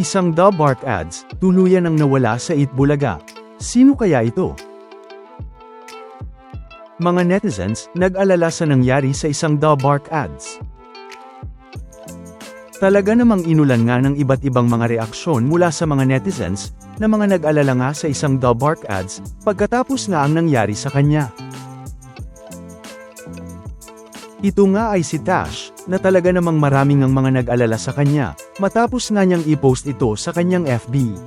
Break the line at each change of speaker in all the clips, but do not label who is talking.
Isang The Bark Ads, tuluyan ang nawala sa Itbulaga. Sino kaya ito? Mga netizens, nag-alala sa nangyari sa isang The Bark Ads. Talaga namang inulan nga ng iba't ibang mga reaksyon mula sa mga netizens, na mga nag-alala nga sa isang The Bark Ads, pagkatapos nga ang nangyari sa kanya. Ito nga ay si Tash, na talaga namang maraming ang mga nag-alala sa kanya, matapos nga niyang i-post ito sa kanyang FB.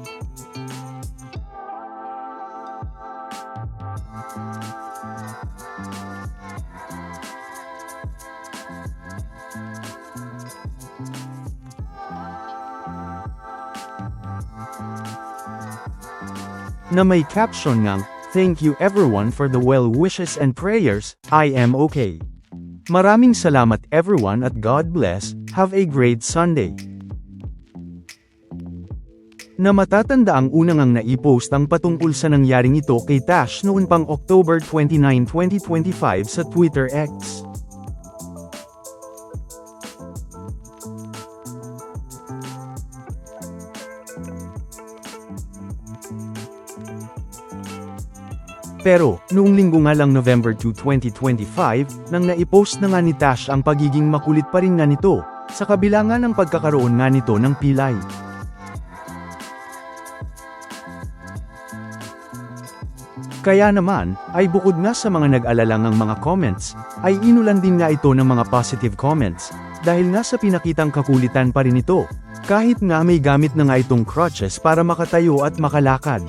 Na may caption ngang, Thank you everyone for the well wishes and prayers, I am okay. Maraming salamat everyone at God bless, have a great Sunday. Na matatanda ang unang ang naipost ang patungkol sa nangyaring ito kay Tash noon pang October 29, 2025 sa Twitter X. Pero, noong linggo nga lang November 2, 2025, nang naipost na nga ni Tash ang pagiging makulit pa rin nga nito, sa kabila nga ng pagkakaroon nga nito ng pilay. Kaya naman, ay bukod nga sa mga nag-alala ng mga comments, ay inulan din nga ito ng mga positive comments, dahil nga sa pinakitang kakulitan pa rin ito, kahit nga may gamit na nga itong crutches para makatayo at makalakad.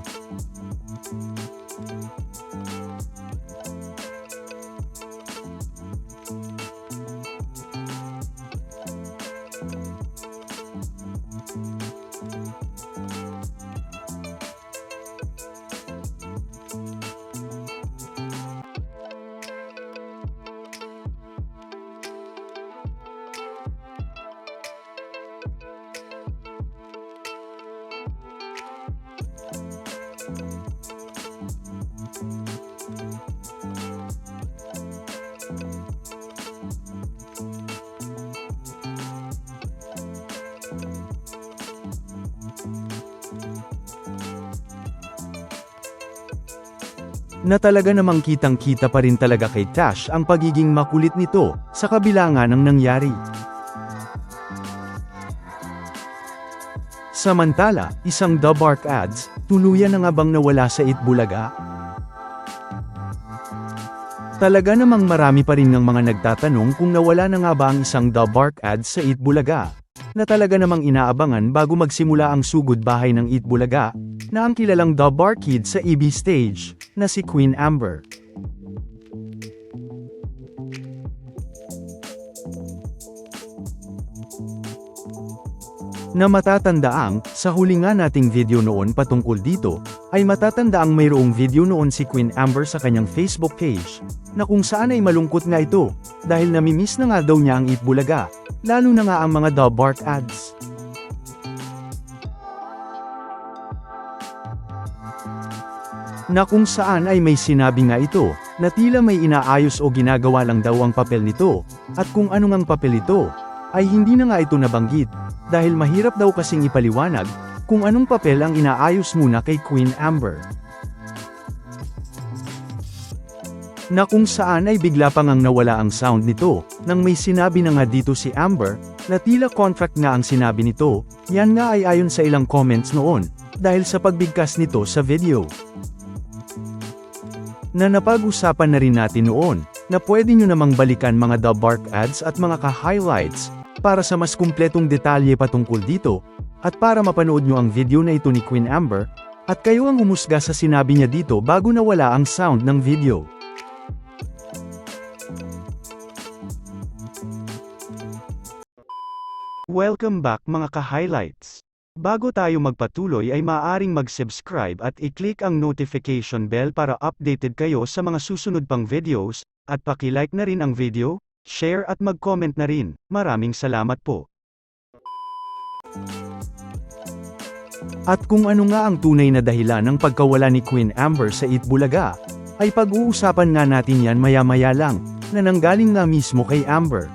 Na talaga namang kitang-kita pa rin talaga kay Tash ang pagiging makulit nito, sa kabila nga ng nangyari. Samantala, isang The Bark Ads, tuluyan na nga nawala sa Itbulaga? Talaga namang marami pa rin ng mga nagtatanong kung nawala na nga ba ang isang The Bark Ads sa Itbulaga, na talaga namang inaabangan bago magsimula ang sugod bahay ng Itbulaga, na ang kilalang The Bar Kid sa EB stage, na si Queen Amber. Na matatandaang, sa huli nga nating video noon patungkol dito, ay matatandaang mayroong video noon si Queen Amber sa kanyang Facebook page, na kung saan ay malungkot nga ito, dahil namimiss na nga daw niya ang Itbulaga, lalo na nga ang mga The Bark ads. Na kung saan ay may sinabi nga ito, na tila may inaayos o ginagawa lang daw ang papel nito, at kung ano ngang papel ito, ay hindi na nga ito nabanggit, dahil mahirap daw kasing ipaliwanag, kung anong papel ang inaayos muna kay Queen Amber. Na kung saan ay bigla pang ang nawala ang sound nito, nang may sinabi na nga dito si Amber, na tila contract nga ang sinabi nito, yan nga ay ayon sa ilang comments noon, dahil sa pagbigkas nito sa video. Na napag-usapan na rin natin noon, na pwede nyo namang balikan mga The Bark ads at mga ka-highlights, para sa mas kumpletong detalye patungkol dito, at para mapanood nyo ang video na ito ni Queen Amber, at kayo ang humusga sa sinabi niya dito bago nawala ang sound ng video. Welcome back mga ka-highlights. Bago tayo magpatuloy ay maaaring mag-subscribe at i-click ang notification bell para updated kayo sa mga susunod pang videos, at paki-like na rin ang video, share at mag-comment na rin. Maraming salamat po. At kung ano nga ang tunay na dahilan ng pagkawala ni Queen Amber sa Itbulaga, ay pag-uusapan nga natin yan maya-maya lang, na nanggaling nga mismo kay Amber.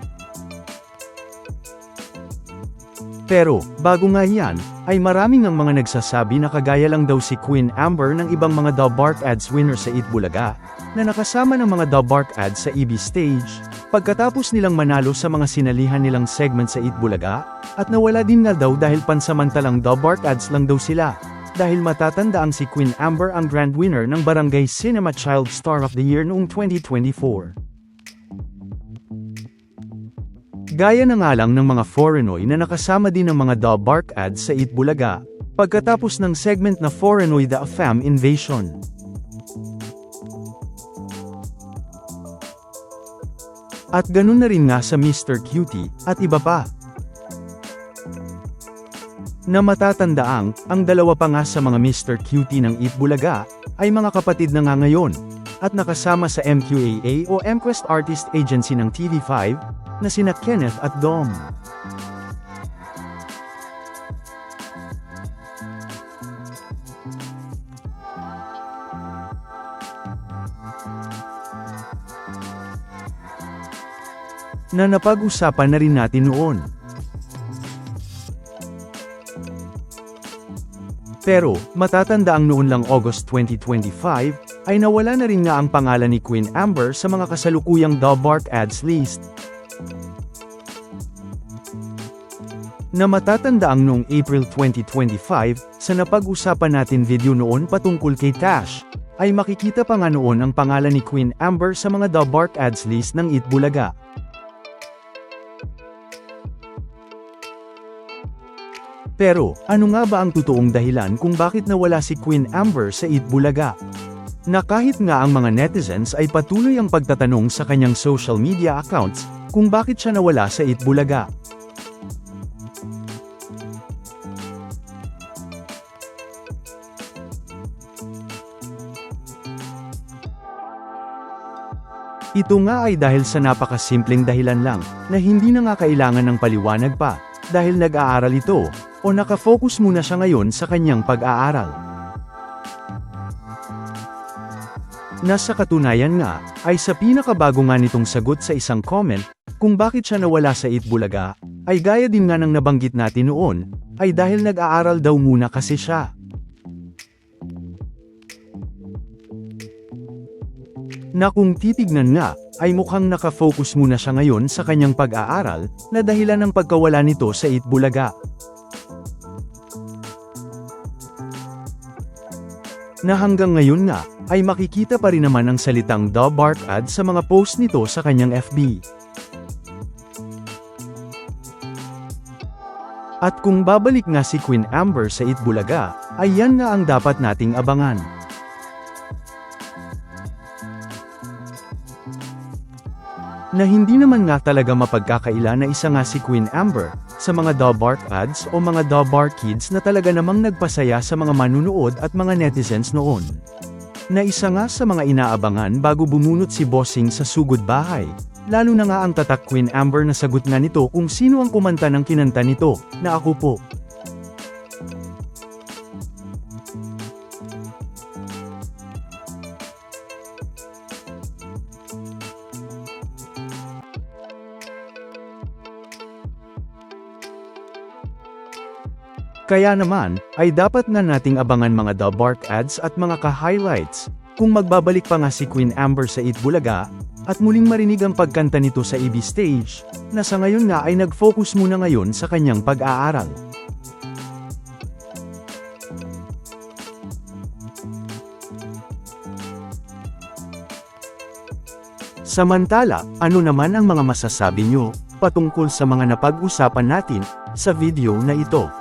Pero, bago nga yan, ay maraming ang mga nagsasabi na kagaya lang daw si Queen Amber ng ibang mga The Bark Ads winner sa Itbulaga, na nakasama ng mga The Bark Ads sa EB stage, pagkatapos nilang manalo sa mga sinalihan nilang segment sa Itbulaga, at nawala din nga daw dahil pansamantalang Bark Ads lang daw sila, dahil matatanda ang si Queen Amber ang grand winner ng Barangay Cinema Child Star of the Year noong 2024. Gaya na nga lang ng mga Foreignoy na nakasama din ng mga Bark ads sa Itbulaga, pagkatapos ng segment na Foreignoy The Fam Invasion. At ganun na rin nga sa Mr. Cutie, at iba pa. Na matatandaang, ang dalawa pa nga sa mga Mr. Cutie ng Itbulaga, ay mga kapatid na nga ngayon, at nakasama sa MQAA o MQuest Artist Agency ng TV5, na sina Kenneth at Dom. Na napag-usapan na rin natin noon. Pero, matatanda ang noon lang August 2025, ay nawala na rin nga ang pangalan ni Queen Amber sa mga kasalukuyang Bark Ads list. Na matatanda ang noong April 2025, sa napag-usapan natin video noon patungkol kay Tash, ay makikita pa nga noon ang pangalan ni Queen Amber sa mga The Bark Ads list ng Itbulaga. Pero, ano nga ba ang totoong dahilan kung bakit nawala si Queen Amber sa Itbulaga? Na kahit nga ang mga netizens ay patuloy ang pagtatanong sa kanyang social media accounts, kung bakit siya nawala sa Itbulaga. Ito nga ay dahil sa napakasimpleng dahilan lang, na hindi na nga kailangan ng paliwanag pa, dahil nag-aaral ito, o nakafocus muna siya ngayon sa kanyang pag-aaral. Nasa katunayan nga, ay sa pinakabago nga nitong sagot sa isang comment, kung bakit siya nawala sa Itbulaga, ay gaya din nga ng nabanggit natin noon, ay dahil nag-aaral daw muna kasi siya. Na kung titignan nga, ay mukhang nakafocus muna siya ngayon sa kanyang pag-aaral, na dahilan ng pagkawala nito sa Itbulaga. Na hanggang ngayon nga, ay makikita pa rin naman ang salitang The Bark ad sa mga post nito sa kanyang FB. At kung babalik nga si Queen Amber sa Itbulaga, ay yan nga ang dapat nating abangan. Na hindi naman nga talaga mapagkakaila na isa nga si Queen Amber, sa mga The Bark ads o mga The Bark Kids na talaga namang nagpasaya sa mga manunood at mga netizens noon. Na isa nga sa mga inaabangan bago bumunot si Bossing sa sugod bahay, lalo na nga ang tatak Queen Amber na sagot nga nito kung sino ang kumanta ng kinanta nito, na ako po. Kaya naman, ay dapat na nating abangan mga The Bark ads at mga ka-highlights, kung magbabalik pa nga si Queen Amber sa Itbulaga, at muling marinig ang pagkanta nito sa EB stage, na sa ngayon nga ay nag-focus muna ngayon sa kanyang pag-aaral. Samantala, ano naman ang mga masasabi nyo, patungkol sa mga napag-usapan natin, sa video na ito?